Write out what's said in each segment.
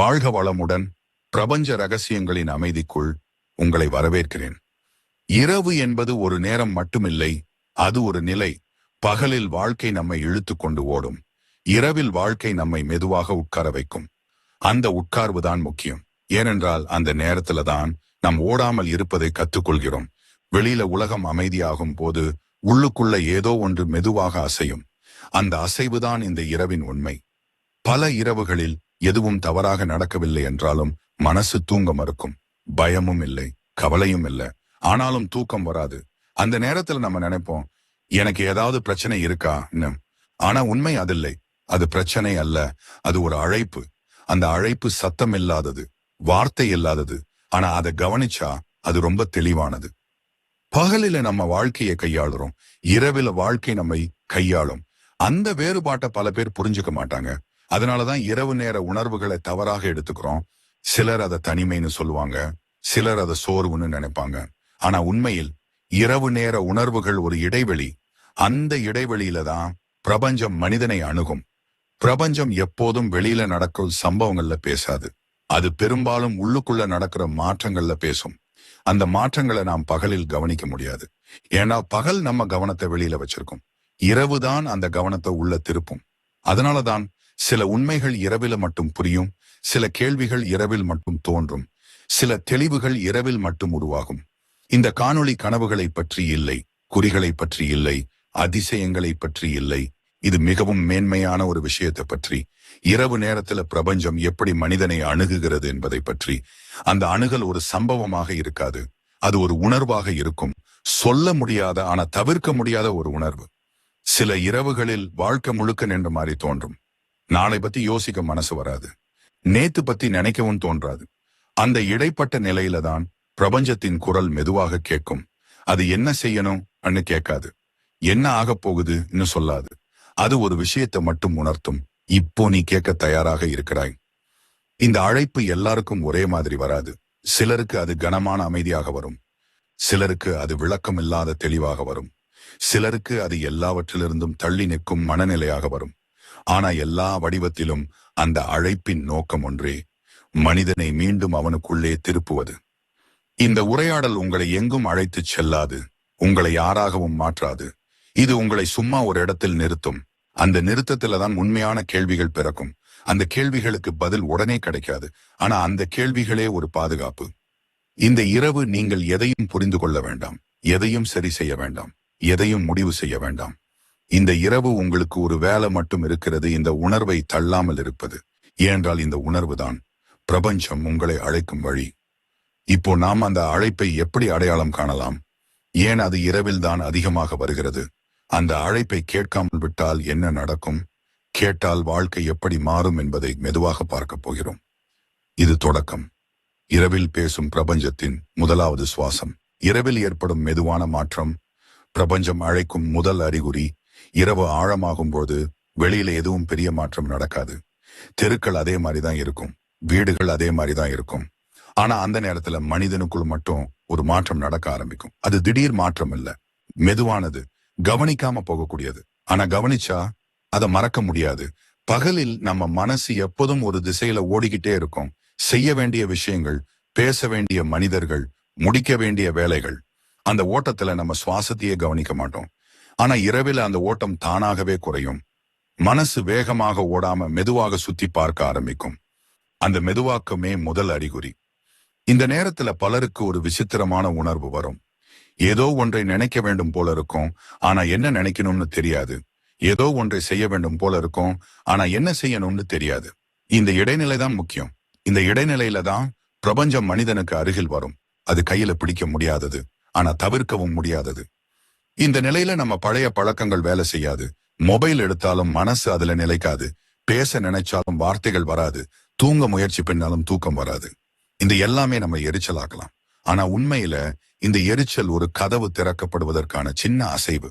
வாழ்க வளமுடன். பிரபஞ்ச ரகசியங்களின் அமைதிக்குள் உங்களை வரவேற்கிறேன். இரவு என்பது ஒரு நேரம் மட்டுமில்லை அது ஒரு நிலை. பகலில் வாழ்க்கை நம்மை இழுத்து கொண்டு ஓடும். இரவில் வாழ்க்கை நம்மை மெதுவாக உட்கார வைக்கும். அந்த உட்கார்வு தான் முக்கியம். ஏனென்றால் அந்த நேரத்துல தான் நாம் ஓடாமல் இருப்பதை கற்றுக்கொள்கிறோம். வெளியில உலகம் அமைதியாகும் போது உள்ளுக்குள்ள ஏதோ ஒன்று மெதுவாக அசையும். அந்த அசைவுதான் இந்த இரவின் உண்மை. பல இரவுகளில் எதுவும் தவறாக நடக்கவில்லை என்றாலும் மனசு தூங்க மறுக்கும். பயமும் இல்லை கவலையும் இல்லை. ஆனாலும் தூக்கம் வராது. அந்த நேரத்துல நம்ம நினைப்போம் எனக்கு ஏதாவது பிரச்சனை இருக்கா? ஆனா உண்மை அதில்லை. அது பிரச்சனை அல்ல. அது ஒரு அழைப்பு. அந்த அழைப்பு சத்தம் இல்லாதது வார்த்தை இல்லாதது. ஆனா அதை கவனிச்சா அது ரொம்ப தெளிவானது. பகலில நம்ம வாழ்க்கையை கையாளுறோம். இரவில வாழ்க்கை நம்மை கையாளும். அந்த வேறுபாட்டை பல பேர் புரிஞ்சுக்க மாட்டாங்க. அதனாலதான் இரவு நேர உணர்வுகளை தவறாக எடுத்துக்கிறோம். சிலர் அதை தனிமைன்னு சொல்லுவாங்க. சிலர் அதை சோர்வுன்னு நினைப்பாங்க. ஆனா உண்மையில் இரவு நேர உணர்வுகள் ஒரு இடைவெளி. அந்த இடைவெளியில தான் பிரபஞ்சம் மனிதனை அணுகும். பிரபஞ்சம் எப்போதும் வெளியில நடக்கும் சம்பவங்கள்ல பேசாது. அது பெரும்பாலும் உள்ளுக்குள்ள நடக்கிற மாற்றங்கள்ல பேசும். அந்த மாற்றங்களை நாம் பகலில் கவனிக்க முடியாது. ஏன்னா பகல் நம்ம கவனத்தை வெளியில வச்சிருக்கோம். இரவுதான் அந்த கவனத்தை உள்ள திருப்பும். அதனாலதான் சில உண்மைகள் இரவில் மட்டும் புரியும் சில கேள்விகள் இரவில் மட்டும் தோன்றும் சில தெளிவுகள் இரவில் மட்டும் உருவாகும். இந்த காணொளி கனவுகளை பற்றி இல்லை குறிகளை பற்றி இல்லை அதிசயங்களை பற்றி இல்லை. இது மிகவும் மேன்மையான ஒரு விஷயத்தை பற்றி இரவு நேரத்துல பிரபஞ்சம் எப்படி மனிதனை அணுகுகிறது என்பதை பற்றி. அந்த அணுகல் ஒரு சம்பவமாக இருக்காது அது ஒரு உணர்வாக இருக்கும். சொல்ல முடியாத ஆனா தவிர்க்க முடியாத ஒரு உணர்வு. சில இரவுகளில் வாழ்க்கை முழுக்க நின்ற மாதிரி தோன்றும். நாளை பத்தி யோசிக்க மனசு வராது. நேத்து பத்தி நினைக்கவும் தோன்றாது. அந்த இடைப்பட்ட நிலையில தான் பிரபஞ்சத்தின் குரல் மெதுவாக கேட்கும். அது என்ன செய்யணும் அன்னு கேட்காது. என்ன ஆக போகுதுன்னு சொல்லாது. அது ஒரு விஷயத்தை மட்டும் உணர்த்தும். இப்போ நீ கேட்க தயாராக இருக்கிறாய். இந்த அழைப்பு எல்லாருக்கும் ஒரே மாதிரி வராது. சிலருக்கு அது கனமான அமைதியாக வரும். சிலருக்கு அது விளக்கம் இல்லாத தெளிவாக வரும். சிலருக்கு அது எல்லாவற்றிலிருந்தும் தள்ளி நிற்கும் மனநிலையாக வரும். ஆனா எல்லா வடிவத்திலும் அந்த அழைப்பின் நோக்கம் ஒன்றே மனிதனை மீண்டும் அவனுக்குள்ளே திருப்புவது. இந்த உரையாடல் உங்களை எங்கும் அழைத்துச் செல்லாது உங்களை யாராகவும் மாற்றாது. இது உங்களை சும்மா ஒரு இடத்தில் நிறுத்தும். அந்த நிறுத்தத்துல தான் உண்மையான கேள்விகள் பிறக்கும். அந்த கேள்விகளுக்கு பதில் உடனே கிடைக்காது. ஆனா அந்த கேள்விகளே ஒரு பாதுகாப்பு. இந்த இரவு நீங்கள் எதையும் புரிந்து கொள்ள வேண்டாம். எதையும் சரி செய்ய வேண்டாம். எதையும் முடிவு செய்ய வேண்டாம். இந்த இரவு உங்களுக்கு ஒரு வேலை மட்டும் இருக்கிறது இந்த உணர்வை தள்ளாமல் இருப்பது. ஏனென்றால் இந்த உணர்வு தான் பிரபஞ்சம் உங்களை அழைக்கும் வழி. இப்போ நாம் அந்த அழைப்பை எப்படி அடையாளம் காணலாம்? ஏன் அது இரவில் தான் அதிகமாக வருகிறது? அந்த அழைப்பை கேட்காமல் விட்டால் என்ன நடக்கும்? கேட்டால் வாழ்க்கை எப்படி மாறும் என்பதை மெதுவாக பார்க்கப் போகிறோம். இது தொடக்கம். இரவில் பேசும் பிரபஞ்சத்தின் முதலாவது சுவாசம். இரவில் ஏற்படும் மெதுவான மாற்றம் பிரபஞ்சம் அழைக்கும் முதல் அறிகுறி இரவு ஆழமாகும் போது வெளியில எதுவும் பெரிய மாற்றம் நடக்காது. தெருக்கள் அதே மாதிரி தான் இருக்கும். வீடுகள் அதே மாதிரி தான் இருக்கும். ஆனா அந்த நேரத்துல மனிதனுக்குள் மட்டும் ஒரு மாற்றம் நடக்க ஆரம்பிக்கும். அது திடீர் மாற்றம் இல்ல. மெதுவானது. கவனிக்காம போகக்கூடியது. ஆனா கவனிச்சா அதை மறக்க முடியாது. பகலில் நம்ம மனசு எப்போதும் ஒரு திசையில ஓடிக்கிட்டே இருக்கும். செய்ய வேண்டிய விஷயங்கள் பேச வேண்டிய மனிதர்கள் முடிக்க வேண்டிய வேலைகள் அந்த ஓட்டத்துல நம்ம சுவாசத்தையே கவனிக்க மாட்டோம். ஆனா இரவில் அந்த ஓட்டம் தானாகவே குறையும். மனசு வேகமாக ஓடாம மெதுவாக சுத்தி பார்க்க ஆரம்பிக்கும். அந்த மெதுவாக்கமே முதல் அறிகுறி. இந்த நேரத்துல பலருக்கு ஒரு விசித்திரமான உணர்வு வரும். ஏதோ ஒன்றை நினைக்க வேண்டும் போல இருக்கும். ஆனா என்ன நினைக்கணும்னு தெரியாது. ஏதோ ஒன்றை செய்ய வேண்டும் போல இருக்கும். ஆனா என்ன செய்யணும்னு தெரியாது. இந்த இடைநிலை தான் முக்கியம். இந்த இடைநிலையில தான் பிரபஞ்சம் மனிதனுக்கு அருகில் வரும். அது கையில பிடிக்க முடியாதது. ஆனா தவிர்க்கவும் முடியாதது. இந்த நிலையில நம்ம பழைய பழக்கங்கள் வேலை செய்யாது. மொபைல் எடுத்தாலும் மனசு அதுல நிலைக்காது. பேச நினைச்சாலும் வார்த்தைகள் வராது. தூங்க முயற்சி பண்ணாலும் தூக்கம் வராது. இந்த எல்லாமே நம்ம எரிச்சலாக்கலாம். ஆனா உண்மையில இந்த எரிச்சல் ஒரு கதவு திறக்கப்படுவதற்கான சின்ன அசைவு.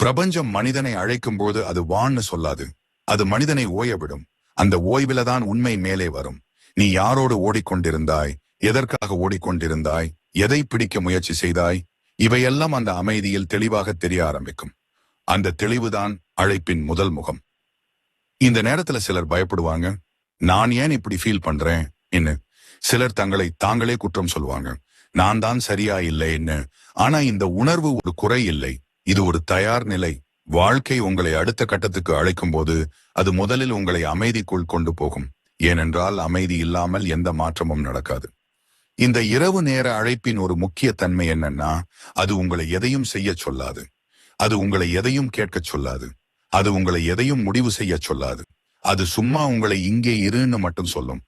பிரபஞ்சம் மனிதனை அழைக்கும் போது அது வான்னு சொல்லாது. அது மனிதனை ஓயவிடும் அந்த ஓய்வில தான் உண்மை மேலே வரும். நீ யாரோடு ஓடிக்கொண்டிருந்தாய்? எதற்காக ஓடிக்கொண்டிருந்தாய்? எதை பிடிக்க முயற்சி செய்தாய்? இவையெல்லாம் அந்த அமைதியில் தெளிவாக தெரிய ஆரம்பிக்கும். அந்த தெளிவுதான் அழைப்பின் முதல் முகம். இந்த நேரத்துல சிலர் பயப்படுவாங்க நான் ஏன் இப்படி ஃபீல் பண்றேன்? என்ன சிலர் தங்களை தாங்களே குற்றம் சொல்லுவாங்க நான் தான் சரியா இல்லைன்னு ஆனா இந்த உணர்வு ஒரு குறை இல்லை. இது ஒரு தயார் நிலை. வாழ்க்கை உங்களை அடுத்த கட்டத்துக்கு அழைக்கும் போது அது முதலில் உங்களை அமைதிக்குள் கொண்டு போகும். ஏனென்றால் அமைதி இல்லாமல் எந்த மாற்றமும் நடக்காது. இந்த இரவு நேர அழைப்பின் ஒரு முக்கிய தன்மை என்னன்னா அது உங்களை எதையும் செய்ய சொல்லாது. அது உங்களை எதையும் கேட்க சொல்லாது. அது உங்களை எதையும் முடிவு செய்ய சொல்லாது. அது சும்மா உங்களை இங்கே இருன்னு மட்டும் சொல்லும்.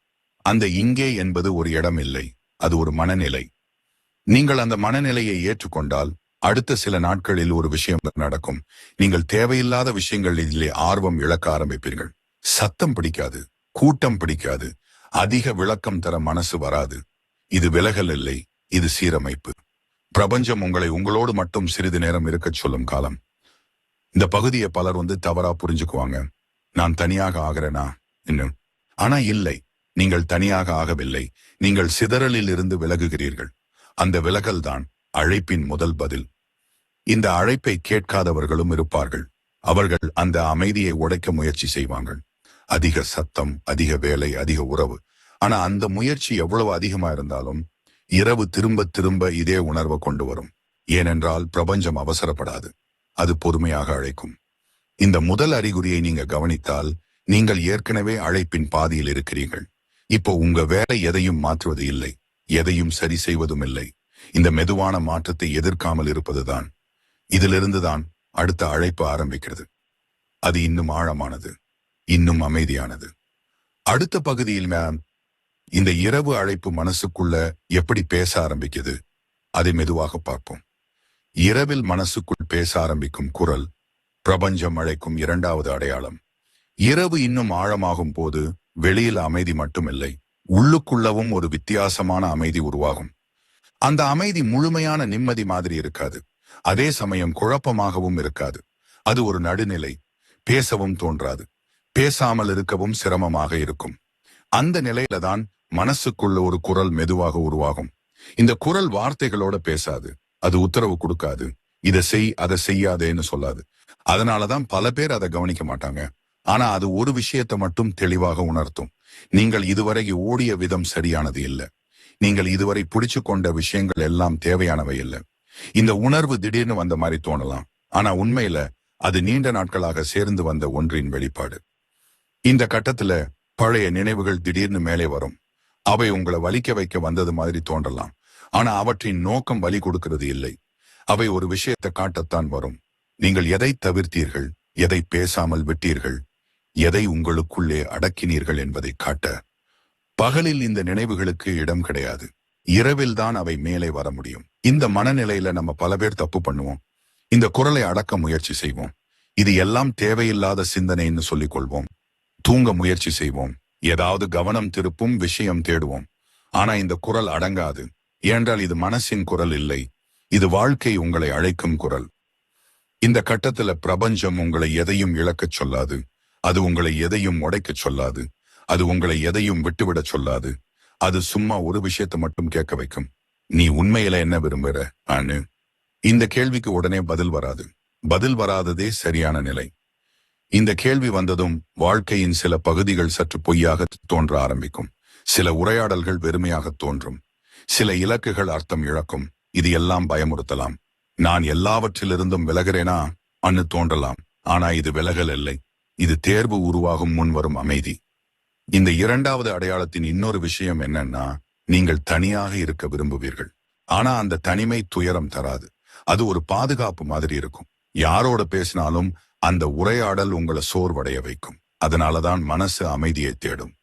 அந்த இங்கே என்பது ஒரு இடம் இல்லை. அது ஒரு மனநிலை. நீங்கள் அந்த மனநிலையை ஏற்றுக்கொண்டால் அடுத்த சில நாட்களில் ஒரு விஷயம் நடக்கும். நீங்கள் தேவையில்லாத விஷயங்கள் இதிலே ஆர்வம் இழக்க ஆரம்பிப்பீர்கள். சத்தம் பிடிக்காது. கூட்டம் பிடிக்காது. அதிக விளக்கம் தர மனசு வராது. இது விலகல் இல்லை இது சீரமைப்பு. பிரபஞ்சம் உங்களை உங்களோடு மட்டும் சிறிது நேரம் இருக்கச் சொல்லும் காலம். இந்த பகுதியை பலர் வந்து தவறா புரிஞ்சுக்குவாங்க. நான் தனியாக ஆகிறேனா? இன்னும் ஆனா இல்லை நீங்கள் தனியாக ஆகவில்லை. நீங்கள் சிதறலில் இருந்து விலகுகிறீர்கள். அந்த விலகல் தான் அழைப்பின் முதல் பதில். இந்த அழைப்பை கேட்காதவர்களும் இருப்பார்கள். அவர்கள் அந்த அமைதியை உடைக்க முயற்சி செய்வார்கள். அதிக சத்தம் அதிக வேலை அதிக உறவு ஆனா அந்த முயற்சி எவ்வளவு அதிகமா இருந்தாலும் இரவு திரும்ப திரும்ப இதே உணர்வை கொண்டு வரும். ஏனென்றால் பிரபஞ்சம் அவசரப்படாது. அது பொறுமையாக அழைக்கும். இந்த முதல் அறிகுறியை நீங்க கவனித்தால் நீங்கள் ஏற்கனவே அழைப்பின் பாதியில் இருக்கிறீர்கள். இப்போ உங்க வேலை எதையும் மாற்றுவது இல்லை. எதையும் சரி செய்வதும் இல்லை. இந்த மெதுவான மாற்றத்தை எதிர்க்காமல் இருப்பதுதான் இதிலிருந்துதான் அடுத்த அழைப்பு ஆரம்பிக்கிறது. அது இன்னும் ஆழமானது. இன்னும் அமைதியானது. அடுத்த பகுதியில் மேம் இந்த இரவு அழைப்பு மனசுக்குள்ள எப்படி பேச ஆரம்பிக்குது? அதை மெதுவாக பார்ப்போம். இரவில் மனசுக்குள் பேச ஆரம்பிக்கும் குரல் பிரபஞ்சம் அழைக்கும் இரண்டாவது அடையாளம். இரவு இன்னும் ஆழமாகும் போது வெளியில் அமைதி மட்டுமில்லை உள்ளுக்குள்ளவும் ஒரு வித்தியாசமான அமைதி உருவாகும். அந்த அமைதி முழுமையான நிம்மதி மாதிரி இருக்காது. அதே சமயம் குழப்பமாகவும் இருக்காது. அது ஒரு நடுநிலை பேசவும் தோன்றாது. பேசாமல் இருக்கவும் சிரமமாக இருக்கும். அந்த நிலையில தான் மனசுக்குள்ள ஒரு குரல் மெதுவாக உருவாகும். இந்த குரல் வார்த்தைகளோட பேசாது. அது உத்தரவு கொடுக்காது. இதை செய் அதை செய்யாதேன்னு சொல்லாது. அதனாலதான் பல பேர் அதை கவனிக்க மாட்டாங்க. ஆனா அது ஒரு விஷயத்தை மட்டும் தெளிவாக உணர்த்தும். நீங்கள் இதுவரை ஓடிய விதம் சரியானது இல்லை. நீங்கள் இதுவரை பிடிச்சு கொண்ட விஷயங்கள் எல்லாம் தேவையானவை இல்லை. இந்த உணர்வு திடீர்னு வந்த மாதிரி தோணலாம். ஆனா உண்மையில அது நீண்ட நாட்களாக சேர்ந்து வந்த ஒன்றின் வெளிப்பாடு. இந்த கட்டத்துல பழைய நினைவுகள் திடீர்னு மேலே வரும். அவை உங்களை வலிக்க வைக்க வந்தது மாதிரி தோன்றலாம். ஆனா அவற்றின் நோக்கம் வலி கொடுக்கிறது இல்லை. அவை ஒரு விஷயத்தை காட்டத்தான் வரும். நீங்கள் எதை தவிர்த்தீர்கள்? எதை பேசாமல் விட்டீர்கள்? எதை உங்களுக்குள்ளே அடக்கினீர்கள் என்பதை காட்ட. பகலில் இந்த நினைவுகளுக்கு இடம் கிடையாது. இரவில் தான் அவை மேலே வர முடியும். இந்த மனநிலையில நம்ம பல பேர் தப்பு பண்ணுவோம். இந்த குரலை அடக்க முயற்சி செய்வோம். இது எல்லாம் தேவையில்லாத சிந்தனைன்னு சொல்லிக் கொள்வோம். தூங்க முயற்சி செய்வோம். ஏதாவது கவனம் திருப்பும் விஷயம் தேடுவோம். ஆனா இந்த குரல் அடங்காது. ஏனென்றால் இது மனசின் குரல் இல்லை. இது வாழ்க்கை உங்களை அழைக்கும் குரல். இந்த கட்டத்துல பிரபஞ்சம் உங்களை எதையும் இழக்கச் சொல்லாது. அது உங்களை எதையும் உடைக்கச் சொல்லாது. அது உங்களை எதையும் விட்டுவிடச் சொல்லாது. அது சும்மா ஒரு விஷயத்தை மட்டும் கேட்க வைக்கும். நீ உண்மையில என்ன விரும்புற ஆனு இந்த கேள்விக்கு உடனே பதில் வராது. பதில் வராததே சரியான நிலை. இந்த கேள்வி வந்ததும் வாழ்க்கையின் சில பகுதிகள் சற்று பொய்யாக தோன்ற ஆரம்பிக்கும். சில உரையாடல்கள் வெறுமையாக தோன்றும். சில இலக்குகள் அர்த்தம் இழக்கும். இது எல்லாம் பயமுறுத்தலாம். நான் எல்லாவற்றிலிருந்தும் விலகிறேனா? அன்னு தோன்றலாம். ஆனா இது விலகல் இல்லை. இது தேர்வு உருவாகும் முன் வரும் அமைதி. இந்த இரண்டாவது அடையாளத்தின் இன்னொரு விஷயம் என்னன்னா நீங்கள் தனியாக இருக்க விரும்புவீர்கள். ஆனா அந்த தனிமை துயரம் தராது. அது ஒரு பாதுகாப்பு மாதிரி இருக்கும். யாரோட பேசினாலும் அந்த உரையாடல் உங்களை சோர்வடைய வைக்கும். அதனாலதான் மனசு அமைதியை தேடும்.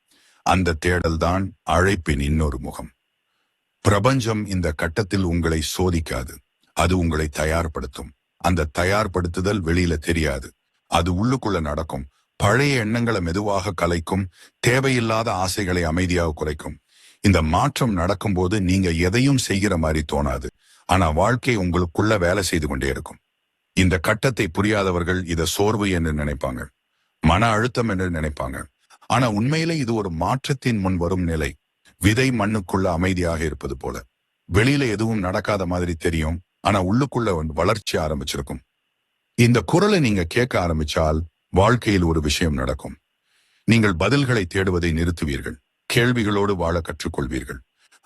அந்த தேடல் தான் அழைப்பின் இன்னொரு முகம். பிரபஞ்சம் இந்த கட்டத்தில் உங்களை சோதிக்காது. அது உங்களை தயார்படுத்தும். அந்த தயார்படுத்துதல் வெளியில தெரியாது. அது உள்ளுக்குள்ள நடக்கும். பழைய எண்ணங்களை மெதுவாக கலைக்கும். தேவையில்லாத ஆசைகளை அமைதியாக குறைக்கும். இந்த மாற்றம் நடக்கும்போது நீங்க எதையும் செய்கிற மாதிரி தோணாது. ஆனா வாழ்க்கை உங்களுக்குள்ள வேலை செய்து கொண்டே இருக்கும். இந்த கட்டத்தை புரியாதவர்கள் இத சோர்வு என்று நினைப்பாங்க. மன அழுத்தம் என்று நினைப்பாங்க. ஆனா உண்மையிலே இது ஒரு மாற்றத்தின் முன் வரும் நிலை. விதை மண்ணுக்குள்ள அமைதியாக இருப்பது போல. வெளியில எதுவும் நடக்காத மாதிரி தெரியும். ஆனா உள்ளுக்குள்ள வளர்ச்சி ஆரம்பிச்சிருக்கும். இந்த குரலை நீங்க கேட்க ஆரம்பிச்சால் வாழ்க்கையில் ஒரு விஷயம் நடக்கும். நீங்கள் பதில்களை தேடுவதை நிறுத்துவீர்கள். கேள்விகளோடு வாழ கற்றுக்கொள்வீர்கள்.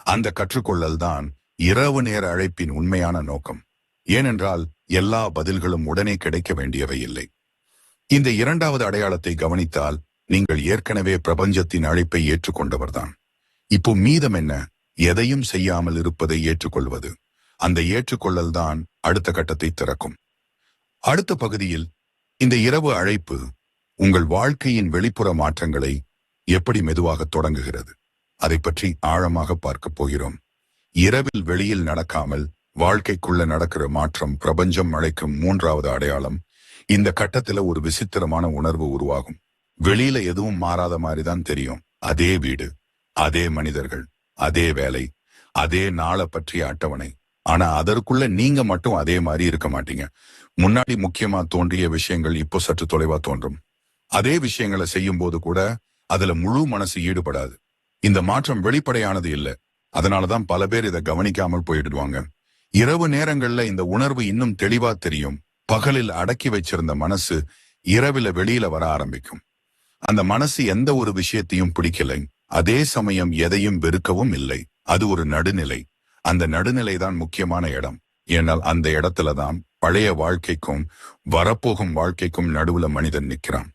அந்த கற்றுக்கொள்ளல் தான் இரவு நேர அழைப்பின் உண்மையான நோக்கம். ஏனென்றால் எல்லா பதில்களும் உடனே கிடைக்க வேண்டியவை இல்லை. இந்த இரண்டாவது அடையாளத்தை கவனித்தால் நீங்கள் ஏற்கனவே பிரபஞ்சத்தின் அழைப்பை ஏற்றுக்கொண்டவர்தான். இப்போ மீதம் என்ன? எதையும் செய்யாமல் இருப்பதை ஏற்றுக்கொள்வது. அந்த ஏற்றுக்கொள்ளல் தான் அடுத்த கட்டத்தை திறக்கும். அடுத்த பகுதியில் இந்த இரவு அழைப்பு உங்கள் வாழ்க்கையின் வெளிப்புற மாற்றங்களை எப்படி மெதுவாக தொடங்குகிறது? அதை பற்றி ஆழமாக பார்க்கப் போகிறோம். இரவில் வெளியில் நடக்காமல் வாழ்க்கைக்குள்ள நடக்கிற மாற்றம் பிரபஞ்சம் அழைக்கும் மூன்றாவது அடையாளம் இந்த கட்டத்துல ஒரு விசித்திரமான உணர்வு உருவாகும். வெளியில எதுவும் மாறாத மாதிரி தான் தெரியும். அதே வீடு அதே மனிதர்கள் அதே வேலை அதே நாளை பற்றிய அட்டவணை. ஆனா அதற்குள்ள நீங்க மட்டும் அதே மாதிரி இருக்க மாட்டீங்க. முன்னாடி முக்கியமா தோன்றிய விஷயங்கள் இப்போ சற்று தொலைவா தோன்றும். அதே விஷயங்களை செய்யும் போது கூட அதுல முழு மனசு ஈடுபடாது. இந்த மாற்றம் வெளிப்படையானது இல்ல. அதனாலதான் பல பேர் இதை கவனிக்காமல் போயிடுவாங்க. இரவு நேரங்கள்ல இந்த உணர்வு இன்னும் தெளிவா தெரியும். பகலில் அடக்கி வச்சிருந்த மனசு இரவில வெளியில வர ஆரம்பிக்கும். அந்த மனசு எந்த ஒரு விஷயத்தையும் பிடிக்கலை. அதே சமயம் எதையும் வெறுக்கவும் இல்லை. அது ஒரு நடுநிலை. அந்த நடுநிலை தான் முக்கியமான இடம். ஏனால் அந்த இடத்துல தான் பழைய வாழ்க்கைக்கும் வரப்போகும் வாழ்க்கைக்கும் நடுவுல மனிதன் நிக்கிறான்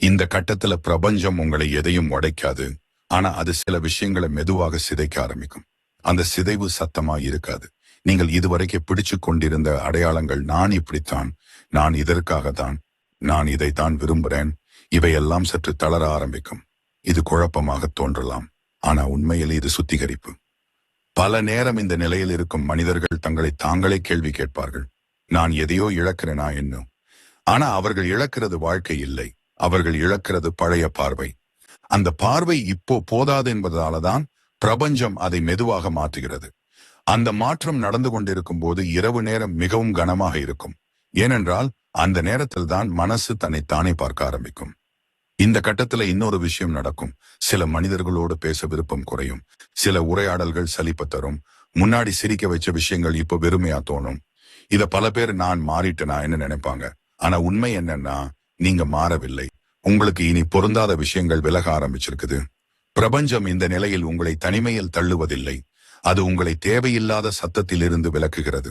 இந்த கட்டத்துல பிரபஞ்சம் உங்களை எதையும் உடைக்காது. ஆனா அது சில விஷயங்களை மெதுவாக சிதைக்க ஆரம்பிக்கும். அந்த சிதைவு சத்தமா இருக்காது. நீங்கள் இதுவரைக்கு பிடிச்சு கொண்டிருந்த அடையாளங்கள் நான் இப்படித்தான் நான் இதற்காக தான் நான் இதைத்தான் விரும்புறேன் இவையெல்லாம் சற்று தளர ஆரம்பிக்கும். இது குழப்பமாக தோன்றலாம். ஆனா உண்மையில் இது சுத்திகரிப்பு. பல நேரம் இந்த நிலையில் இருக்கும் மனிதர்கள் தங்களை தாங்களே கேள்வி கேட்பார்கள். நான் எதையோ இழக்கிறேனா என்னும் ஆனா அவர்கள் இழக்கிறது வாழ்க்கை இல்லை. அவர்கள் இழக்கிறது பழைய பார்வை. அந்த பார்வை இப்போ போதாது என்பதாலதான் பிரபஞ்சம் அதை மெதுவாக மாற்றுகிறது. அந்த மாற்றம் நடந்து கொண்டிருக்கும் போது இரவு நேரம் மிகவும் கனமாக இருக்கும். ஏனென்றால் அந்த நேரத்தில் தான் மனசு தன்னை தானே பார்க்க ஆரம்பிக்கும். இந்த கட்டத்துல இன்னொரு விஷயம் நடக்கும். சில மனிதர்களோடு பேச விருப்பம் குறையும். சில உரையாடல்கள் சலிப்பு தரும். முன்னாடி சிரிக்க வச்ச விஷயங்கள் இப்ப வெறுமையா தோணும். இத பல பேர் நான் மாறிட்டேனா என்ன நினைப்பாங்க? ஆனா உண்மை என்னன்னா நீங்க மாறவில்லை. உங்களுக்கு இனி பொருந்தாத விஷயங்கள் விலக ஆரம்பிச்சிருக்குது. பிரபஞ்சம் இந்த நிலையில் உங்களை தனிமையில் தள்ளுவதில்லை. அது உங்களை தேவையில்லாத சத்தத்திலிருந்து விலக்குகிறது.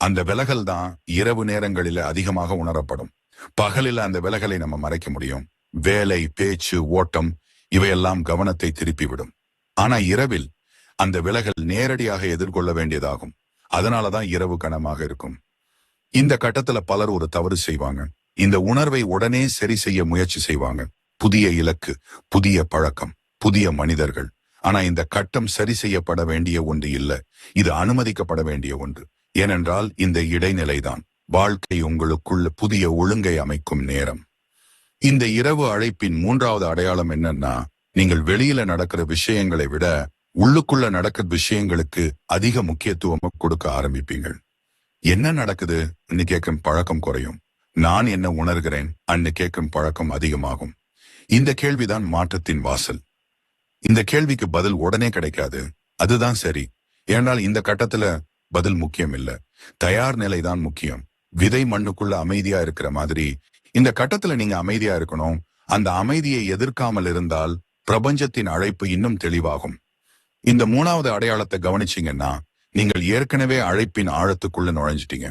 அந்த விலகல் தான் இரவு நேரங்களில அதிகமாக உணரப்படும். பகலில் அந்த விலகலை நம்ம மறைக்க முடியும். வேலை பேச்சு ஓட்டம் இவையெல்லாம் கவனத்தை திருப்பிவிடும். ஆனா இரவில் அந்த விலகல் நேரடியாக எதிர்கொள்ள வேண்டியதாகும். அதனாலதான் இரவு கனமாக இருக்கும். இந்த கட்டத்துல பலர் ஒரு தவறு செய்வாங்க. இந்த உணர்வை உடனே சரி செய்ய முயற்சி செய்வாங்க. புதிய இலக்கு புதிய பழக்கம் புதிய மனிதர்கள். ஆனா இந்த கட்டம் சரி செய்யப்பட வேண்டிய ஒன்று இல்ல. இது அனுமதிக்கப்பட வேண்டிய ஒன்று. ஏனென்றால் இந்த இடைநிலைதான். வாழ்க்கை உங்களுக்குள்ள புதிய ஒழுங்கை அமைக்கும் நேரம். இந்த இரவு அழைப்பின் மூன்றாவது அடையாளம் என்னன்னா நீங்கள் வெளியில நடக்கிற விஷயங்களை விட உள்ளுக்குள்ள நடக்கிற விஷயங்களுக்கு அதிக முக்கியத்துவம் கொடுக்க ஆரம்பிப்பீங்கள். என்ன நடக்குது? கேட்கும் பழக்கம் குறையும். நான் என்ன உணர்கிறேன்? அன்னு கேட்கும் பழக்கம் அதிகமாகும். இந்த கேள்விதான் மாற்றத்தின் வாசல். இந்த கேள்விக்கு பதில் உடனே கிடைக்காது. அதுதான் சரி. ஏனால் இந்த கட்டத்துல பதில் முக்கியம் இல்ல. தயார் நிலைதான் முக்கியம். விதை மண்ணுக்குள்ள அமைதியா இருக்கிற மாதிரி இந்த கட்டத்துல நீங்க அமைதியா இருக்கணும். அந்த அமைதியை எதிர்க்காமல் இருந்தால் பிரபஞ்சத்தின் அழைப்பு இன்னும் தெளிவாகும். இந்த மூணாவது அடையாளத்தை கவனிச்சீங்கன்னா நீங்கள் ஏற்கனவே அழைப்பின் ஆழத்துக்குள்ள நுழைஞ்சிட்டீங்க.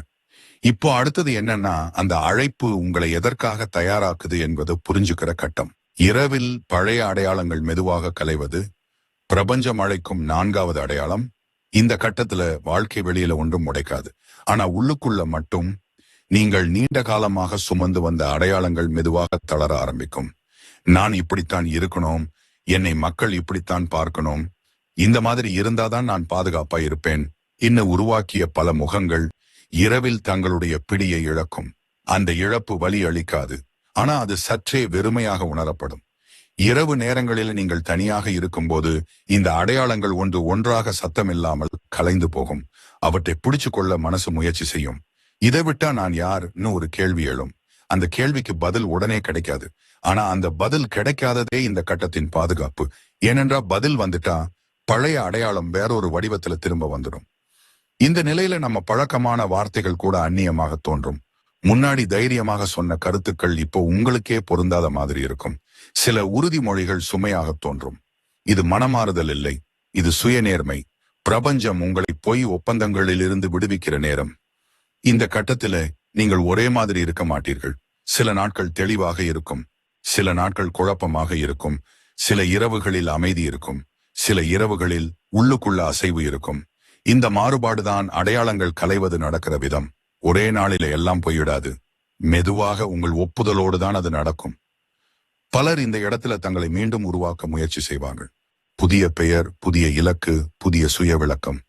இப்போ அடுத்தது என்னன்னா அந்த அழைப்பு உங்களை எதற்காக தயாராக்குது என்பது புரிஞ்சுக்கிற கட்டம். இரவில் பழைய அடையாளங்கள் மெதுவாக கலைவது பிரபஞ்சம் அழைக்கும் நான்காவது அடையாளம் இந்த கட்டத்துல வாழ்க்கை வெளியில ஒன்றும் உடைக்காது. ஆனா உள்ளுக்குள்ள மட்டும் நீங்கள் நீண்ட காலமாக சுமந்து வந்த அடையாளங்கள் மெதுவாக தளர ஆரம்பிக்கும். நான் இப்படித்தான் இருக்கணும் என்னை மக்கள் இப்படித்தான் பார்க்கணும் இந்த மாதிரி இருந்தாதான் நான் பாதுகாப்பா இருப்பேன் இன்னும் உருவாக்கிய பல முகங்கள் இரவில் தங்களுடைய பிடியை இழக்கும். அந்த இழப்பு வலி அளிக்காது. ஆனா அது சற்றே வெறுமையாக உணரப்படும். இரவு நேரங்களில் நீங்கள் தனியாக இருக்கும்போது இந்த அடையாளங்கள் ஒன்று ஒன்றாக சத்தமில்லாமல் கலைந்து போகும். அவற்றை பிடிச்சு கொள்ள மனசு முயற்சி செய்யும். இதை விட்டா நான் யார்னு ஒரு கேள்வி எழும். அந்த கேள்விக்கு பதில் உடனே கிடைக்காது. ஆனா அந்த பதில் கிடைக்காததே இந்த கட்டத்தின் பாதுகாப்பு. ஏனென்றா பதில் வந்துட்டா பழைய அடையாளம் வேறொரு வடிவத்துல திரும்ப வந்துடும். இந்த நிலையில நம்ம பழக்கமான வார்த்தைகள் கூட அந்நியமாக தோன்றும். முன்னாடி தைரியமாக சொன்ன கருத்துக்கள் இப்போ உங்களுக்கே பொருந்தாத மாதிரி இருக்கும். சில உறுதிமொழிகள் சுமையாக தோன்றும். இது மனமாறுதல் இல்லை. இது சுயநேர்மை. பிரபஞ்சம் உங்களை பொய் ஒப்பந்தங்களில் இருந்து விடுவிக்கிற நேரம். இந்த கட்டத்தில நீங்கள் ஒரே மாதிரி இருக்க மாட்டீர்கள். சில நாட்கள் தெளிவாக இருக்கும். சில நாட்கள் குழப்பமாக இருக்கும். சில இரவுகளில் அமைதி இருக்கும். சில இரவுகளில் உள்ளுக்குள்ள அசைவு இருக்கும். இந்த மாறுபாடுதான் அடையாளங்கள் கலைவது நடக்கிற விதம். ஒரே நாளில எல்லாம் போயிடாது மெதுவாக உங்கள் ஒப்புதலோடு தான் அது நடக்கும். பலர் இந்த இடத்துல தங்களை மீண்டும் உருவாக்க முயற்சி செய்வாங்க புதிய பெயர் புதிய இலக்கு புதிய சுய விளக்கம்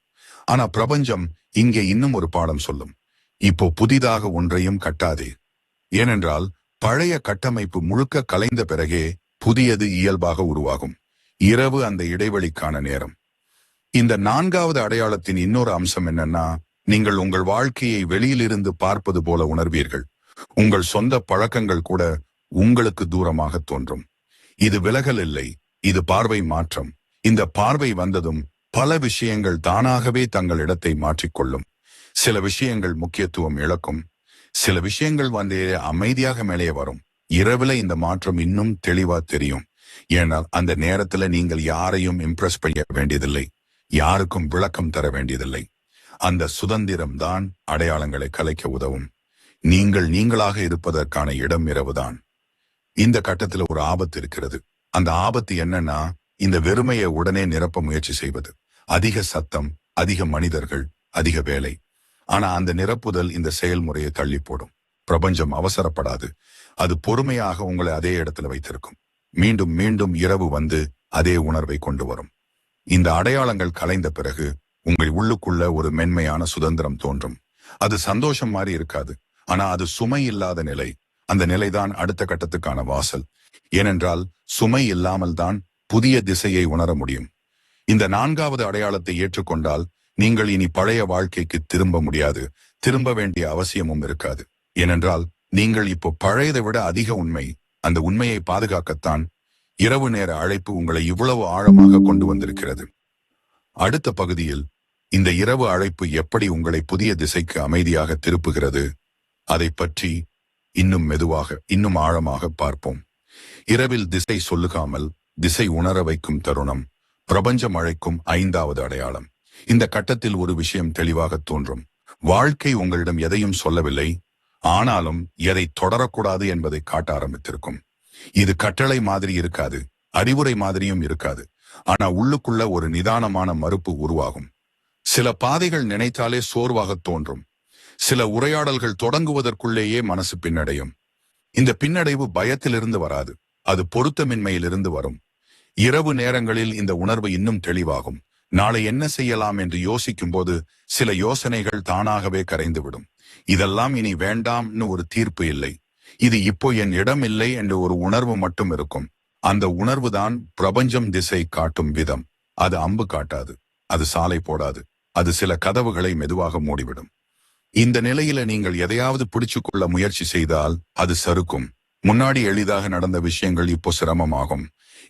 ஆனா பிரபஞ்சம் இங்கே இன்னும் ஒரு பாடம் சொல்லும். இப்போ புதிதாக ஒன்றையும் கட்டாதே. ஏனென்றால் பழைய கட்டமைப்பு முழுக்க கலைந்த பிறகே புதியது இயல்பாக உருவாகும். இரவு அந்த இடைவெளிக்கான நேரம். இந்த நான்காவது அடையாளத்தின் இன்னொரு அம்சம் என்னன்னா நீங்கள் உங்கள் வாழ்க்கையை வெளியிலிருந்து பார்ப்பது போல உணர்வீர்கள். உங்கள் சொந்த பழக்கங்கள் கூட உங்களுக்கு தூரமாக தோன்றும். இது விலகல் இல்லை இது பார்வை மாற்றம். இந்த பார்வை வந்ததும் பல விஷயங்கள் தானாகவே தங்கள் இடத்தை மாற்றிக்கொள்ளும். சில விஷயங்கள் முக்கியத்துவம் இழக்கும். சில விஷயங்கள் வந்து அமைதியாக மேலே வரும். இரவுல இந்த மாற்றம் இன்னும் தெளிவா தெரியும். ஏனால் அந்த நேரத்துல நீங்கள் யாரையும் இம்ப்ரெஸ் பண்ண வேண்டியதில்லை. யாருக்கும் விளக்கம் தர வேண்டியதில்லை. அந்த சுதந்திரம் தான் அடையாளங்களை கலைக்க உதவும். நீங்கள் நீங்களாக இருப்பதற்கான இடம் இரவுதான். இந்த கட்டத்துல ஒரு ஆபத்து இருக்கிறது. அந்த ஆபத்து என்னன்னா இந்த வெறுமையை உடனே நிரப்ப முயற்சி செய்வது. அதிக சத்தம் அதிக மனிதர்கள் அதிக வேலை. ஆனா அந்த நிரப்புதல் இந்த செயல்முறையை தள்ளி போடும் பிரபஞ்சம் அவசரப்படாது. அது பொறுமையாக உங்களை அதே இடத்துல வைத்திருக்கும். மீண்டும் மீண்டும் இரவு வந்து அதே உணர்வை கொண்டு வரும். இந்த அடையாளங்கள் கலைந்த பிறகு உங்கள் உள்ளுக்குள்ள ஒரு மென்மையான சுதந்திரம் தோன்றும். அது சந்தோஷம் மாதிரி இருக்காது. ஆனா அது சுமை இல்லாத நிலை. அந்த நிலைதான் அடுத்த கட்டத்துக்கான வாசல். ஏனென்றால் சுமை இல்லாமல் தான் புதிய திசையை உணர முடியும். இந்த நான்காவது அடையாளத்தை ஏற்றுக்கொண்டால் நீங்கள் இனி பழைய வாழ்க்கைக்கு திரும்ப முடியாது. திரும்ப வேண்டிய அவசியமும் இருக்காது. ஏனென்றால் நீங்கள் இப்போ பழையதை விட அதிக உண்மை. அந்த உண்மையை பாதுகாக்கத்தான் இரவு நேர அழைப்பு உங்களை இவ்வளவு ஆழமாக கொண்டு வந்திருக்கிறது. அடுத்த பகுதியில் இந்த இரவு அழைப்பு எப்படி உங்களை புதிய திசைக்கு அமைதியாக திருப்புகிறது? அதை பற்றி இன்னும் மெதுவாக இன்னும் ஆழமாக பார்ப்போம். இரவில் திசை சொல்லுகாமல் திசை உணர வைக்கும் தருணம் பிரபஞ்சம் அழைக்கும் ஐந்தாவது அடையாளம். இந்த கட்டத்தில் ஒரு விஷயம் தெளிவாக தோன்றும். வாழ்க்கை உங்களிடம் எதையும் சொல்லவில்லை ஆனாலும் எதை தொடரக்கூடாது என்பதை காட்ட ஆரம்பித்திருக்கும். இது கட்டளை மாதிரி இருக்காது அறிவுரை மாதிரியும் இருக்காது. ஆனா உள்ளுக்குள்ள ஒரு நிதானமான மறுப்பு உருவாகும். சில பாதைகள் நினைத்தாலே சோர்வாக தோன்றும். சில உரையாடல்கள் தொடங்குவதற்குள்ளேயே மனசு பின்னடையும். இந்த பின்னடைவு பயத்திலிருந்து வராது. அது பொருத்தமின்மையிலிருந்து வரும். இரவு நேரங்களில் இந்த உணர்வு இன்னும் தெளிவாகும். நாளை என்ன செய்யலாம் என்று யோசிக்கும் போது சில யோசனைகள் தானாகவே கரைந்துவிடும். இதெல்லாம் இனி வேண்டாம்னு ஒரு தீர்ப்பு இல்லை. இது இப்போ என் இடம் இல்லை என்ற ஒரு உணர்வு மட்டும் இருக்கும். அந்த உணர்வு தான் பிரபஞ்சம் திசை காட்டும் விதம். அது அம்பு காட்டாது. அது சாலை போடாது. அது சில கதவுகளை மெதுவாக மூடிவிடும். இந்த நிலையில நீங்கள் எதையாவது பிடிச்சு கொள்ள முயற்சி செய்தால் அது சறுக்கும் முன்னாடி எளிதாக நடந்த விஷயங்கள் இப்போ சிரமமாகும்.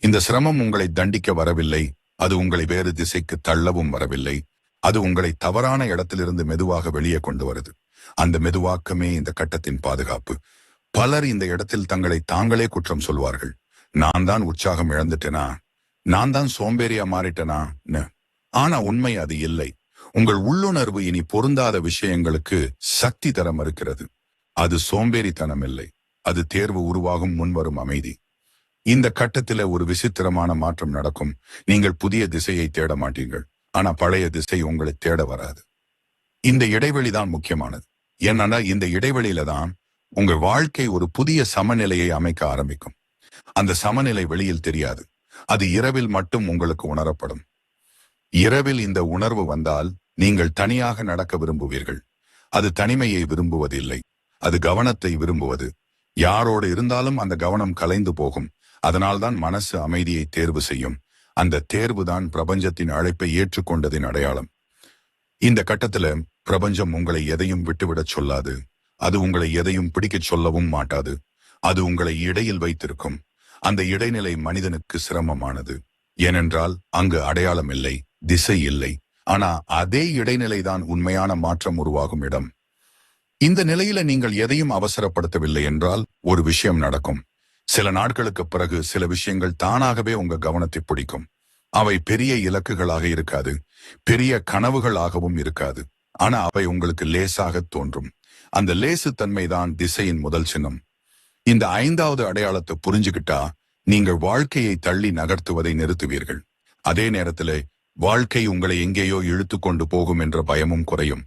இந்த சிரமம் உங்களை தண்டிக்க வரவில்லை. அது உங்களை வேறு திசைக்கு தள்ளவும் வரவில்லை. அது உங்களை தவறான இடத்திலிருந்து மெதுவாக வெளியே கொண்டு வருது. அந்த மெதுவாக்கமே இந்த கட்டத்தின் பாதுகாப்பு. பலர் இந்த இடத்தில் தங்களை தாங்களே குற்றம் சொல்வார்கள். நான் தான் உற்சாகம் இழந்துட்டேனா? நான் தான் சோம்பேறியா மாறிட்டேனா ஆனா உண்மை அது இல்லை. உங்கள் உள்ளுணர்வு இனி பொருந்தாத விஷயங்களுக்கு சக்தி தர மறுக்கிறது. அது சோம்பேறித்தனம் இல்லை. அது தேர்வு உருவாகும் முன்வரும் அமைதி. இந்த கட்டத்தில ஒரு விசித்திரமான மாற்றம் நடக்கும். நீங்கள் புதிய திசையை தேட மாட்டீர்கள். ஆனா பழைய திசை உங்களை தேட வராது. இந்த இடைவெளி தான் முக்கியமானது. என்னன்னா இந்த இடைவெளியில தான் உங்கள் வாழ்க்கை ஒரு புதிய சமநிலையை அமைக்க ஆரம்பிக்கும். அந்த சமநிலை வெளியில் தெரியாது. அது இரவில் மட்டும் உங்களுக்கு உணரப்படும். இரவில் இந்த உணர்வு வந்தால் நீங்கள் தனியாக நடக்க விரும்புவீர்கள். அது தனிமையை விரும்புவதில்லை. அது கவனத்தை விரும்புவது. யாரோடு இருந்தாலும் அந்த கவனம் கலைந்து போகும். அதனால்தான் மனசு அமைதியை தேர்வு செய்யும். அந்த தேர்வு தான் பிரபஞ்சத்தின் அழைப்பை ஏற்றுக்கொண்டதின் அடையாளம். இந்த கட்டத்துல பிரபஞ்சம் உங்களை எதையும் விட்டுவிடச் சொல்லாது. அது உங்களை எதையும் பிடிக்கச் சொல்லவும் மாட்டாது. அது உங்களை இடையில் வைத்திருக்கும். அந்த இடைநிலை மனிதனுக்கு சிரமமானது. ஏனென்றால் அங்கு அடையாளம் இல்லை. திசை இல்லை ஆனா அதே இடைநிலைதான் உண்மையான மாற்றம் உருவாகும் இடம். இந்த நிலையில நீங்கள் எதையும் அவசரப்படுத்தவில்லை என்றால் ஒரு விஷயம் நடக்கும். சில நாட்களுக்கு பிறகு சில விஷயங்கள் தானாகவே உங்க கவனத்தை பிடிக்கும். அவை பெரிய இலக்குகளாக இருக்காது. பெரிய கனவுகளாகவும் இருக்காது. ஆனா அவை உங்களுக்கு லேசாக தோன்றும். அந்த லேசு தன்மைதான் திசையின் முதல் சின்னம். இந்த ஐந்தாவது அடையாளத்தை புரிஞ்சுகிட்டா நீங்கள் வாழ்க்கையை தள்ளி நகர்த்துவதை நிறுத்துவீர்கள். அதே நேரத்திலே வாழ்க்கை உங்களை எங்கேயோ இழுத்து கொண்டு போகும் என்ற பயமும் குறையும்.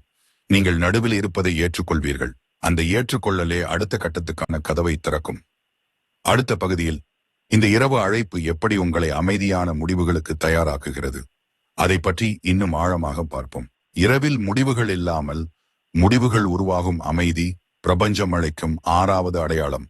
நீங்கள் நடுவில் இருப்பதை ஏற்றுக்கொள்வீர்கள். அந்த ஏற்றுக்கொள்ளலே அடுத்த கட்டத்துக்கான கதவை திறக்கும். அடுத்த பகுதியில் இந்த இரவு அழைப்பு எப்படி உங்களை அமைதியான முடிவுகளுக்கு தயாராக்குகிறது? அதை பற்றி இன்னும் ஆழமாக பார்ப்போம். இரவில் முடிவுகள் இல்லாமல் முடிவுகள் உருவாகும் அமைதி பிரபஞ்சம் அழைக்கும் ஆறாவது அடையாளம்.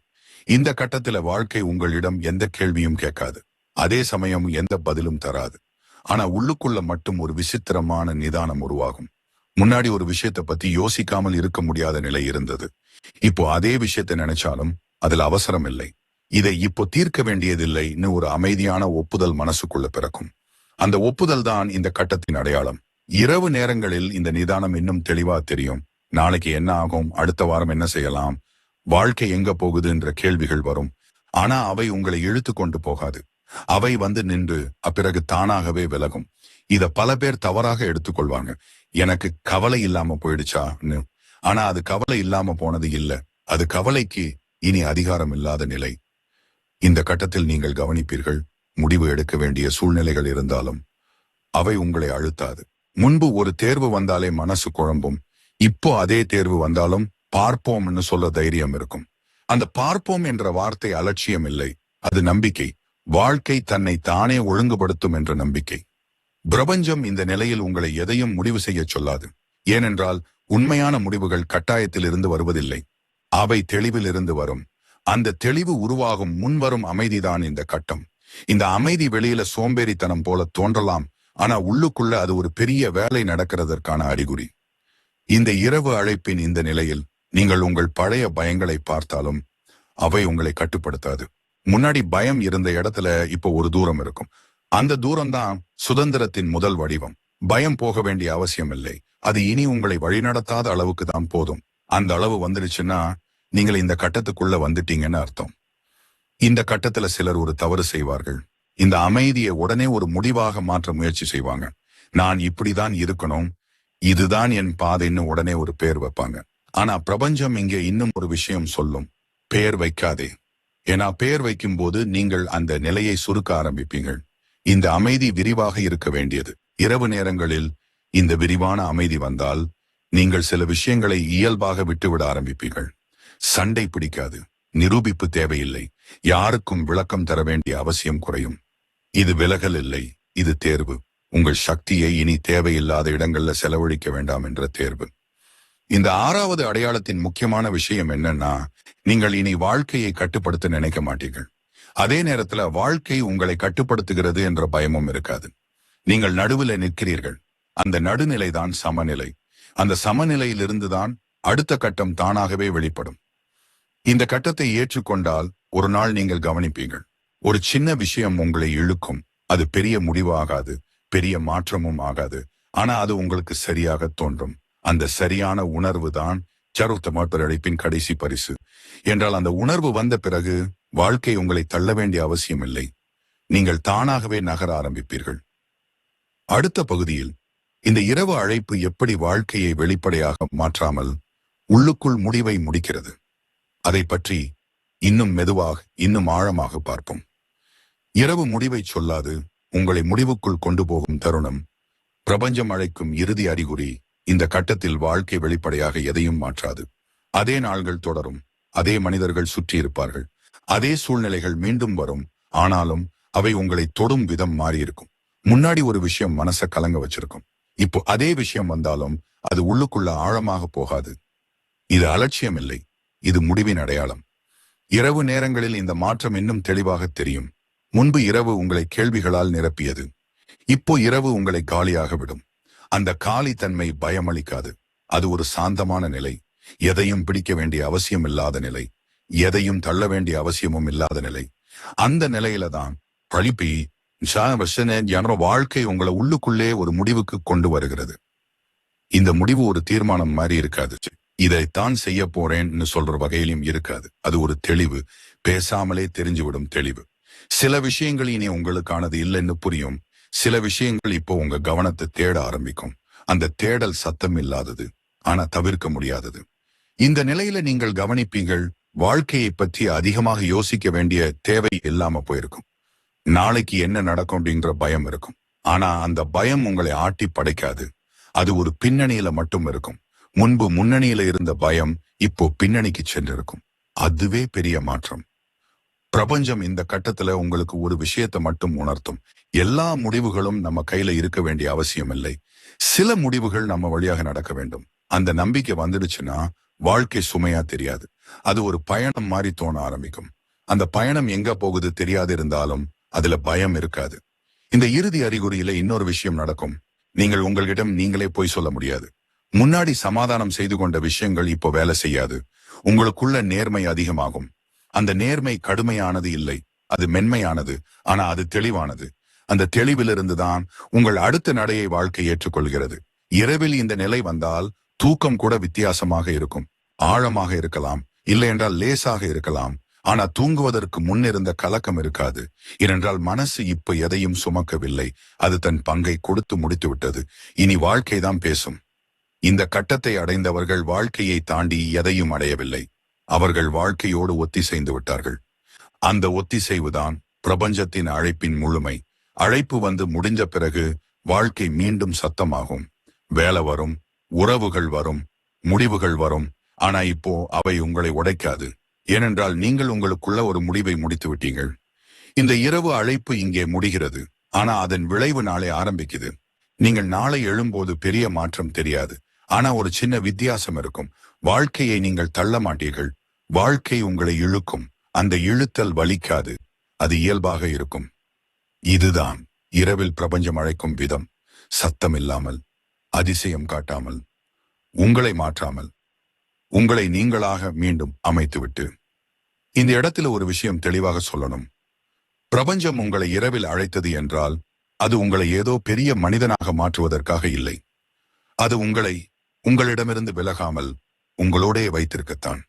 இந்த கட்டத்துல வாழ்க்கை உங்களிடம் எந்த கேள்வியும் கேட்காது. அதே சமயம் எந்த பதிலும் தராது. ஆனா உள்ளுக்குள்ள மட்டும் ஒரு விசித்திரமான நிதானம் உருவாகும். முன்னாடி ஒரு விஷயத்தை பத்தி யோசிக்காமல் இருக்க முடியாத நிலை இருந்தது. இப்போ அதே விஷயத்தை நினைச்சாலும் அதுல அவசரம் இல்லை. இதை இப்போ தீர்க்க வேண்டியதில்லைன்னு ஒரு அமைதியான ஒப்புதல் மனசுக்குள்ள பிறக்கும். அந்த ஒப்புதல் தான் இந்த கட்டத்தின் அடையாளம். இரவு நேரங்களில் இந்த நிதானம் இன்னும் தெளிவா தெரியும். நாளைக்கு என்ன ஆகும்? அடுத்த வாரம் என்ன செய்யலாம்? வாழ்க்கை எங்க போகுது என்ற கேள்விகள் வரும். ஆனா அவை உங்களை இழுத்து கொண்டு போகாது. அவை வந்து நின்று அப்பிறகு தானாகவே விலகும். இத பல பேர் தவறாக எடுத்துக்கொள்வாங்க. எனக்கு கவலை இல்லாம போயிடுச்சான்னு ஆனா அது கவலை இல்லாம போனது இல்ல. அது கவலைக்கு இனி அதிகாரம் இல்லாத நிலை. இந்த கட்டத்தில் நீங்கள் கவனிப்பீர்கள். முடிவு எடுக்க வேண்டிய சூழ்நிலைகள் இருந்தாலும் அவை உங்களை அழுத்தாது. முன்பு ஒரு தேர்வு வந்தாலே மனசு குழம்பும். இப்போ அதே தேர்வு வந்தாலும் பார்ப்போம்னு சொல்ல தைரியம் இருக்கும். அந்த பார்ப்போம் என்ற வார்த்தை அலட்சியம் இல்லை. அது நம்பிக்கை. வாழ்க்கை தன்னை தானே ஒழுங்குபடுத்தும் என்ற நம்பிக்கை. பிரபஞ்சம் இந்த நிலையில் உங்களை எதையும் முடிவு செய்ய சொல்லாது. ஏனென்றால் உண்மையான முடிவுகள் கட்டாயத்தில் இருந்து வருவதில்லை. அவை தெளிவில் இருந்து வரும். அந்த தெளிவு உருவாகும் முன்வரும் அமைதிதான் இந்த கட்டம். இந்த அமைதி வெளியில சோம்பேறித்தனம் போல தோன்றலாம். ஆனா உள்ளுக்குள்ள அது ஒரு பெரிய வேலை நடக்கிறதற்கான அறிகுறி. இந்த இரவு அழைப்பின் இந்த நிலையில் நீங்கள் உங்கள் பழைய பயங்களை பார்த்தாலும் அவை உங்களை கட்டுப்படுத்தாது. முன்னாடி பயம் இருந்த இடத்துல இப்போ ஒரு தூரம் இருக்கும். அந்த தூரம் தான் சுதந்திரத்தின் முதல் வடிவம். பயம் போக வேண்டிய அவசியம் இல்லை. அது இனி உங்களை வழிநடத்தாத அளவுக்கு தான் போதும். அந்த அளவு வந்துடுச்சுன்னா நீங்கள் இந்த கட்டத்துக்குள்ள வந்துட்டீங்கன்னு அர்த்தம். இந்த கட்டத்துல சிலர் ஒரு தவறு செய்வார்கள். இந்த அமைதியை உடனே ஒரு முடிவாக மாற்ற முயற்சி செய்வாங்க. நான் இப்படிதான் இருக்கணும். இதுதான் என் பாதைன்னு உடனே ஒரு பேர் வைப்பாங்க. ஆனா பிரபஞ்சம் இங்கே இன்னும் ஒரு விஷயம் சொல்லும். பெயர் வைக்காதே. ஏன்னா பெயர் வைக்கும்போது நீங்கள் அந்த நிலையை சுருக்க ஆரம்பிப்பீங்கள் இந்த அமைதி விரிவாக இருக்க வேண்டியது. இரவு நேரங்களில் இந்த விரிவான அமைதி வந்தால் நீங்கள் சில விஷயங்களை இயல்பாக விட்டுவிட ஆரம்பிப்பீர்கள். சண்டை பிடிக்காது. நிரூபிப்பு தேவையில்லை. யாருக்கும் விளக்கம் தர வேண்டிய அவசியம் குறையும். இது விலகல் இல்லை. இது தேர்வு. உங்கள் சக்தியை இனி தேவையில்லாத இடங்கள்ல செலவழிக்க வேண்டாம் என்ற தேர்வு. இந்த ஆறாவது அடையாளத்தின் முக்கியமான விஷயம் என்னன்னா நீங்கள் இனி வாழ்க்கையை கட்டுப்படுத்த நினைக்க மாட்டீர்கள். அதே நேரத்துல வாழ்க்கை உங்களை கட்டுப்படுத்துகிறது என்ற பயமும் இருக்காது. நீங்கள் நடுவில் நிற்கிறீர்கள். அந்த நடுநிலை தான் சமநிலை. அந்த சமநிலையிலிருந்து தான் அடுத்த கட்டம் தானாகவே வெளிப்படும். இந்த கட்டத்தை ஏற்றுக்கொண்டால் ஒரு நாள் நீங்கள் கவனிப்பீர்கள். ஒரு சின்ன விஷயம் உங்களை இழுக்கும். அது பெரிய முடிவாகாது. பெரிய மாற்றமும் ஆகாது. ஆனா அது உங்களுக்கு சரியாக தோன்றும். அந்த சரியான உணர்வு தான் சருத்த மாட்டர் அழைப்பின் கடைசி பரிசு. என்றால் அந்த உணர்வு வந்த பிறகு வாழ்க்கை உங்களை தள்ள வேண்டிய அவசியம் இல்லை நீங்கள் தானாகவே நகர ஆரம்பிப்பீர்கள். அடுத்த பகுதியில் இந்த இரவு அழைப்பு எப்படி வாழ்க்கையை வெளிப்படையாக மாற்றாமல் உள்ளுக்குள் முடிவை முடிக்கிறது? அதை பற்றி இன்னும் மெதுவாக இன்னும் ஆழமாக பார்ப்போம். இரவு முடிவை சொல்லாது உங்களை முடிவுக்குள் கொண்டு போகும் தருணம் பிரபஞ்சம் அழைக்கும் இறுதி அறிகுறி இந்த கட்டத்தில் வாழ்க்கை வெளிப்படையாக எதையும் மாற்றாது. அதே நாள்கள் தொடரும் அதே மனிதர்கள் சுற்றி இருப்பார்கள் அதே சூழ்நிலைகள் மீண்டும் வரும் ஆனாலும் அவை உங்களை தொடும் விதம் மாறியிருக்கும். முன்னாடி ஒரு விஷயம் மனசை கலங்க வச்சிருக்கும். இப்போ அதே விஷயம் வந்தாலும் அது உள்ளுக்குள்ள ஆழமாக போகாது. இது அலட்சியம் இல்லை இது முடிவின் அடையாளம். இரவு நேரங்களில் இந்த மாற்றம் இன்னும் தெளிவாக தெரியும். முன்பு இரவு உங்களை கேள்விகளால் நிரப்பியது. இப்போ இரவு உங்களை காலியாக விடும். அந்த காலி தன்மை பயமளிக்காது. அது ஒரு சாந்தமான நிலை. எதையும் பிடிக்க வேண்டிய அவசியம் இல்லாத நிலை. எதையும் தள்ள வேண்டிய அவசியமும் இல்லாத நிலை. அந்த நிலையில தான் பழிப்பி வாழ்க்கை உங்களை உள்ளுக்குள்ளே ஒரு முடிவுக்கு கொண்டு வருகிறது. இந்த முடிவு ஒரு தீர்மானம் மாதிரி இருக்காது. இதைத்தான் செய்ய போறேன்னு சொல்ற வகையிலும் இருக்காது. அது ஒரு தெளிவு. பேசாமலே தெரிஞ்சுவிடும் தெளிவு. சில விஷயங்கள் இனி உங்களுக்கானது இல்லைன்னு புரியும். சில விஷயங்கள் இப்போ உங்க கவனத்தை தேட ஆரம்பிக்கும். அந்த தேடல் சத்தம் இல்லாதது ஆனா தவிர்க்க முடியாதது. இந்த நிலையில நீங்கள் கவனிப்பீங்கள் வாழ்க்கையை பற்றி அதிகமாக யோசிக்க வேண்டிய தேவை இல்லாம போயிருக்கும். நாளைக்கு என்ன நடக்கும் அப்படிங்கிற பயம் இருக்கும். ஆனா அந்த பயம் உங்களை ஆட்டி படைக்காது. அது ஒரு பின்னணியில மட்டும் இருக்கும். முன்பு முன்னணியில இருந்த பயம் இப்போ பின்னணிக்கு சென்றிருக்கும். அதுவே பெரிய மாற்றம். பிரபஞ்சம் இந்த கட்டத்துல உங்களுக்கு ஒரு விஷயத்தை மட்டும் உணர்த்தும். எல்லா முடிவுகளும் நம்ம கையில இருக்க வேண்டிய அவசியம் இல்லை. சில முடிவுகள் நம்ம வழியாக நடக்க வேண்டும். அந்த நம்பிக்கை வந்துடுச்சுன்னா வாழ்க்கை சுமையா தெரியாது. அது ஒரு பயணம் மாதிரி தோண ஆரம்பிக்கும். அந்த பயணம் எங்க போகுது தெரியாது இருந்தாலும் அதுல பயம் இருக்காது. இந்த இறுதி அறிகுறியில இன்னொரு விஷயம் நடக்கும். நீங்கள் உங்களிடம் நீங்களே போய் சொல்ல முடியாது. முன்னாடி சமாதானம் செய்து கொண்ட விஷயங்கள் இப்போ வேலை செய்யாது. உங்களுக்குள்ள நேர்மை அதிகமாகும். அந்த நேர்மை கடுமையானது இல்லை. அது மென்மையானது. ஆனா அது தெளிவானது. அந்த தெளிவிலிருந்து தான் உங்கள் அடுத்த நடையை வாழ்க்கை ஏற்றுக்கொள்கிறது. இரவில் இந்த நிலை வந்தால் தூக்கம் கூட வித்தியாசமாக இருக்கும். ஆழமாக இருக்கலாம். இல்லை என்றால் லேசாக இருக்கலாம். ஆனா தூங்குவதற்கு முன் இருந்த கலக்கம் இருக்காது. ஏனென்றால் மனசு இப்ப எதையும் சுமக்கவில்லை. அது தன் பங்கை கொடுத்து முடித்து விட்டது இனி வாழ்க்கைதான் பேசும். இந்த கட்டத்தை அடைந்தவர்கள் வாழ்க்கையை தாண்டி எதையும் அடையவில்லை. அவர்கள் வாழ்க்கையோடு ஒத்திசைந்து விட்டார்கள். அந்த ஒத்திசைவுதான் பிரபஞ்சத்தின் அழைப்பின் முழுமை. அழைப்பு வந்து முடிஞ்ச பிறகு வாழ்க்கை மீண்டும் சத்தமாகும். வேலை வரும் உறவுகள் வரும் முடிவுகள் வரும். ஆனா இப்போ அவை உங்களை உடைக்காது. ஏனென்றால் நீங்கள் உங்களுக்குள்ள ஒரு முடிவை முடித்து விட்டீங்கள் இந்த இரவு அழைப்பு இங்கே முடிகிறது. ஆனா அதன் விளைவு நாளை ஆரம்பிக்குது. நீங்கள் நாளை எழும்போது பெரிய மாற்றம் தெரியாது. ஆனா ஒரு சின்ன வித்தியாசம் இருக்கும். வாழ்க்கையை நீங்கள் தள்ள மாட்டீர்கள் வாழ்க்கை உங்களை இழுக்கும். அந்த இழுத்தல் வலிக்காது. அது இயல்பாக இருக்கும். இதுதான் இரவில் பிரபஞ்சம் அழைக்கும் விதம். சத்தம் இல்லாமல் அதிசயம் காட்டாமல் உங்களை மாற்றாமல் உங்களை நீங்களாக மீண்டும் அமைத்துவிட்டு. இந்த இடத்துல ஒரு விஷயம் தெளிவாக சொல்லணும். பிரபஞ்சம் உங்களை இரவில் அழைத்தது என்றால் அது உங்களை ஏதோ பெரிய மனிதனாக மாற்றுவதற்காக இல்லை. அது உங்களை உங்களிடமிருந்து விலகாமல் உங்களோடே வைத்திருக்கத்தான்.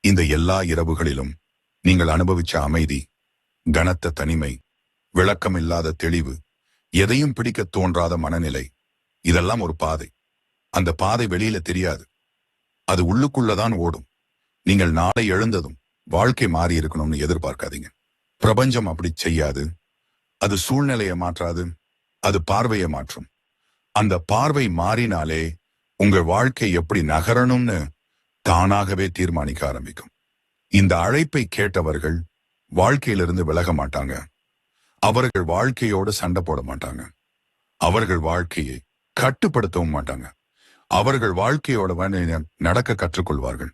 இந்த எல்லா இரவுகளிலும் நீங்கள் அனுபவிச்ச அமைதி கனத்த தனிமை விளக்கமில்லாத தெளிவு எதையும் பிடிக்க தோன்றாத மனநிலை இதெல்லாம் ஒரு பாதை. அந்த பாதை வெளியில தெரியாது. அது உள்ளுக்குள்ளதான் ஓடும். நீங்கள் நாளை எழுந்ததும் வாழ்க்கை மாறி இருக்கணும்னு எதிர்பார்க்காதீங்க. பிரபஞ்சம் அப்படி செய்யாது. அது சூழ்நிலையை மாற்றாது. அது பார்வையை மாற்றும். அந்த பார்வை மாறினாலே உங்கள் வாழ்க்கை எப்படி நகரணும்னு தானாகவே தீர்மானிக்க ஆரம்பிக்கும். இந்த அழைப்பை கேட்டவர்கள் வாழ்க்கையிலிருந்து விலக மாட்டாங்க. அவர்கள் வாழ்க்கையோட சண்டை போட மாட்டாங்க. அவர்கள் வாழ்க்கையை கட்டுப்படுத்தவும் மாட்டாங்க. அவர்கள் வாழ்க்கையோட நடக்க கற்றுக்கொள்வார்கள்.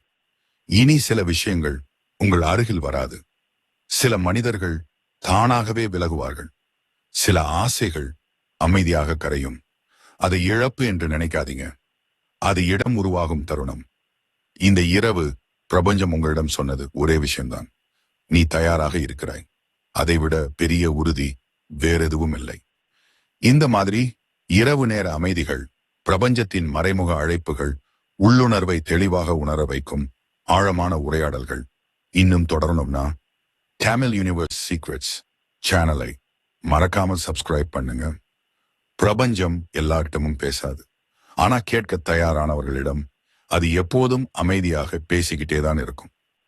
இனி சில விஷயங்கள் உங்கள் அருகில் வராது. சில மனிதர்கள் தானாகவே விலகுவார்கள். சில ஆசைகள் அமைதியாக கரையும். அதை இழப்பு என்று நினைக்காதீங்க. அது இடம் உருவாகும் தருணம். இந்த இரவு பிரபஞ்சம் உங்களிடம் சொன்னது ஒரே விஷயம்தான். நீ தயாராக இருக்கிறாய். அதைவிட பெரிய உறுதி வேறெதுவும் இல்லை. இந்த மாதிரி இரவு நேர அமைதிகள் பிரபஞ்சத்தின் மறைமுக அழைப்புகள் உள்ளுணர்வை தெளிவாக உணர வைக்கும் ஆழமான உரையாடல்கள் இன்னும் தொடரணும்னா தமிழ் யூனிவர்ஸ் சீக்ரெட்ஸ் சேனலை மறக்காமல் சப்ஸ்கிரைப் பண்ணுங்க. பிரபஞ்சம் எல்லார்கிட்டமும் பேசாது. ஆனா கேட்க தயாரானவர்களிடம் அது எப்போதும் அமைதியாக பேசிக்கிட்டே தான் இருக்கும்.